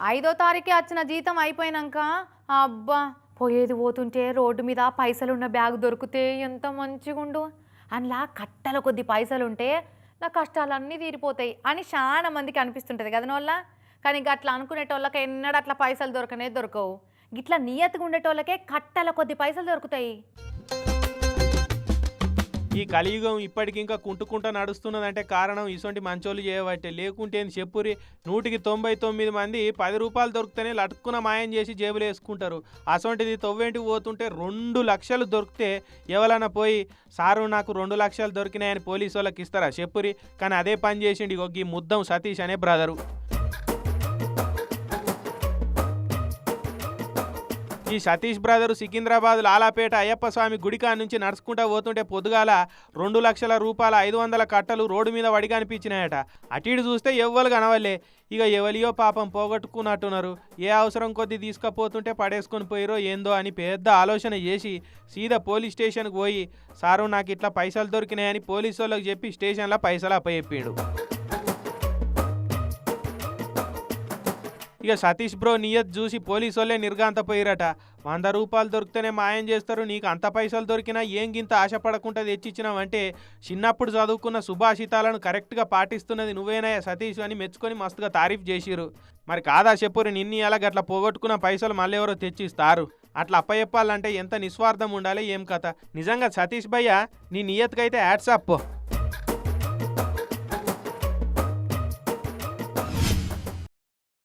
ఐదో తారీఖే వచ్చిన జీతం అయిపోయినాక అబ్బా పోయేది పోతుంటే రోడ్డు మీద పైసలున్న బ్యాగ్ దొరికితే ఎంత మంచిగుండు. అందులో కట్టల కొద్ది పైసలు ఉంటే నా కష్టాలన్నీ తీరిపోతాయి అని చాలా మందికి అనిపిస్తుంటుంది కదా వల్ల కానీ అట్లా అనుకునేటోళ్ళకి ఎన్నడూ అట్లా పైసలు దొరకనే దొరకవు. గిట్లా నియతగా ఉండేటోళ్ళకే కట్టల కొద్ది పైసలు దొరుకుతాయి. ఈ కలియుగం ఇప్పటికింకా కుంటుకుంటా నడుస్తున్నదంటే కారణం ఇసొంటి మంచోళ్ళు చేయబట్టే. లేకుంటే చెప్పురి నూటికి తొంభై తొమ్మిది మంది పది రూపాయలు దొరికితేనే లటుక్కున మాయం చేసి జేబులు వేసుకుంటారు. అటువంటిది తొవ్వేంటికి పోతుంటే రెండు లక్షలు దొరికితే ఎవరైనా పోయి సారు నాకు రెండు లక్షలు దొరికినాయని పోలీసు వాళ్ళకి ఇస్తారా? చెప్పురి కానీ అదే పని చేసిండి ఈ ముద్దం సతీష్ అనే బ్రదరు. ఈ సతీష్ బ్రదరు సికింద్రాబాద్ లాలాపేట అయ్యప్ప స్వామి గుడికా నుంచి నడుచుకుంటా పోతుంటే పొద్దుగాల రెండు లక్షల రూపాయల ఐదు వందల కట్టలు రోడ్డు మీద వడి కనిపించినాయట అటు ఇటు చూస్తే ఎవ్వరు కనవలే ఇక ఎవలియో పాపం పోగొట్టుకున్నట్టున్నారు. ఏ అవసరం కొద్దీ తీసుకపోతుంటే పడేసుకొని పోయిరో ఏందో అని పెద్ద ఆలోచన చేసి సీదా పోలీస్ స్టేషన్కి పోయి సారు నాకు ఇట్లా పైసలు దొరికినాయని పోలీసు వాళ్ళకి చెప్పి స్టేషన్లో పైసలు అప్పచెప్పాడు. ఇక సతీష్ బ్రో నియత్ చూసి పోలీసు వాళ్ళే నిర్గాంత పోయిరట వంద రూపాయలు దొరికితేనే మాయం చేస్తారు నీకు అంత పైసలు దొరికినా ఏం గింత ఆశపడకుండా తెచ్చిచ్చినావంటే చిన్నప్పుడు చదువుకున్న సుభాషితాలను కరెక్ట్గా పాటిస్తున్నది నువ్వేనాయా సతీష్ అని మెచ్చుకొని మస్తుగా తారీఫ్ చేసిరు మరి కాదా చెప్పురు నిన్ని అలా గట్లా పోగొట్టుకున్న పైసలు మళ్ళీ ఎవరో తెచ్చిస్తారు? అట్లా అప్పచెప్పాలంటే ఎంత నిస్వార్థం ఉండాలి ఏం కథ? నిజంగా సతీష్ భయ్య నీ నియత్కైతే యాడ్సాప్